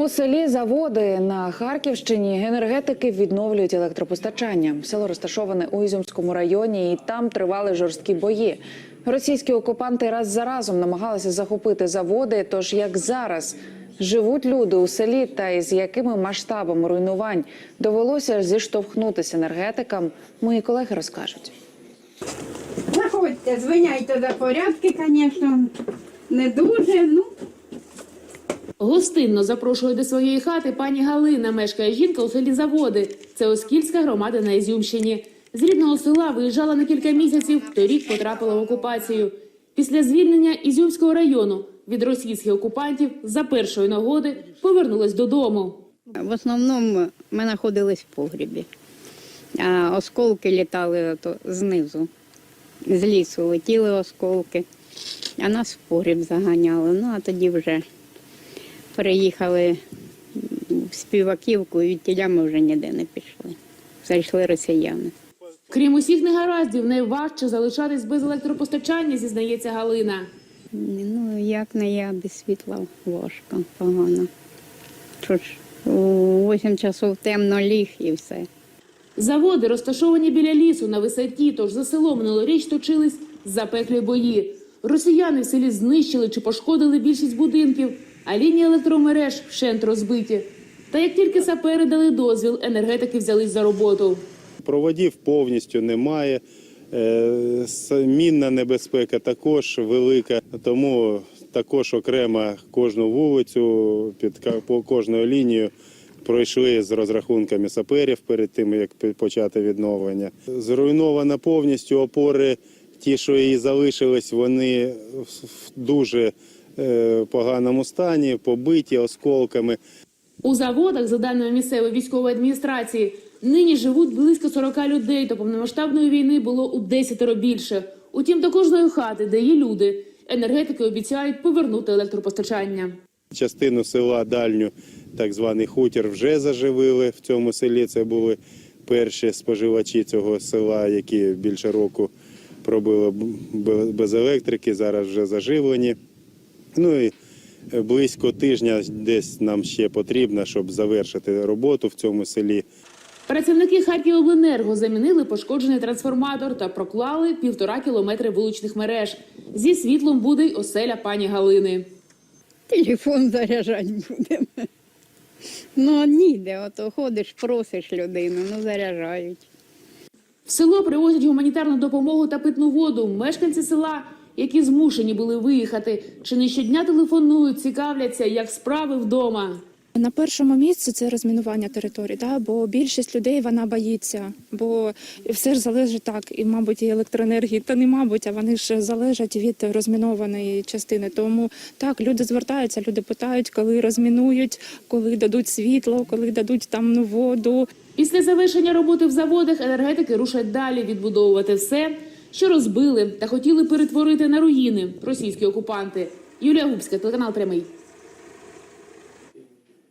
У селі Заводи на Харківщині енергетики відновлюють електропостачання. Село розташоване у Ізюмському районі, і там тривали жорсткі бої. Російські окупанти раз за разом намагалися захопити заводи. Тож як зараз живуть люди у селі, та із якими масштабами руйнувань довелося зіштовхнутися енергетикам, мої колеги розкажуть. Заходьте, звиняйте за порядки, звісно, не дуже, ну. Гостинно запрошує до своєї хати пані Галина. Мешкає жінка у селі Заводи. Це Оскільська громада на Ізюмщині. З рідного села виїжджала на кілька місяців, торік потрапила в окупацію. Після звільнення Ізюмського району від російських окупантів за першої нагоди повернулась додому. В основному ми знаходились в погрібі, а осколки літали знизу, з лісу летіли осколки, а нас в погріб заганяли. Ну а тоді вже переїхали в співаківку і від тіля ми вже ніде не пішли. Зайшли росіяни. Крім усіх негараздів, найважче залишатись без електропостачання, зізнається Галина. Ну, як не я без світла важко, погано. Що ж, у 8 часов темно ліг і все. Заводи розташовані біля лісу на висоті, тож за селом минулоріч точились запеклі бої. Росіяни в селі знищили чи пошкодили більшість будинків, а лінії електромереж вщент розбиті. Та як тільки сапери дали дозвіл, енергетики взялись за роботу. Проводів повністю немає. Е, Мінна небезпека також велика, тому також окремо кожну вулицю під по кожною лінією пройшли з розрахунками саперів перед тим, як почати відновлення. Зруйновано повністю опори. Ті, що і залишились, вони в в е, поганому стані, побиті осколками. У заводах, за даними місцевої військової адміністрації, нині живуть близько 40 людей. До повномасштабної війни було у десятеро більше. Утім, до кожної хати, де є люди, енергетики обіцяють повернути електропостачання. Частину села дальню, так званий хутір, вже заживили в цьому селі. Це були перші споживачі цього села, які більше року пробили без електрики, зараз вже заживлені. Ну і близько тижня десь нам ще потрібно, щоб завершити роботу в цьому селі. Працівники Харківобленерго замінили пошкоджений трансформатор та проклали півтора кілометри вуличних мереж. Зі світлом буде й оселя пані Галини. Телефон заряджати будемо. Ну, ніде, ото ходиш, просиш людину, ну заряджають. В село привозять гуманітарну допомогу та питну воду. Мешканці села, які змушені були виїхати, чи не щодня телефонують, цікавляться, як справи вдома. На першому місці це розмінування територій, да? бо більшість людей вона боїться, бо все ж залежить так, і, мабуть, і електроенергії, та не мабуть, а вони ж залежать від розмінованої частини. Тому так, люди звертаються, люди питають, коли розмінують, коли дадуть світло, коли дадуть там ну, воду. Після завершення роботи в заводах енергетики рушать далі відбудовувати все, що розбили та хотіли перетворити на руїни російські окупанти. Юлія Губська, телеканал Прямий.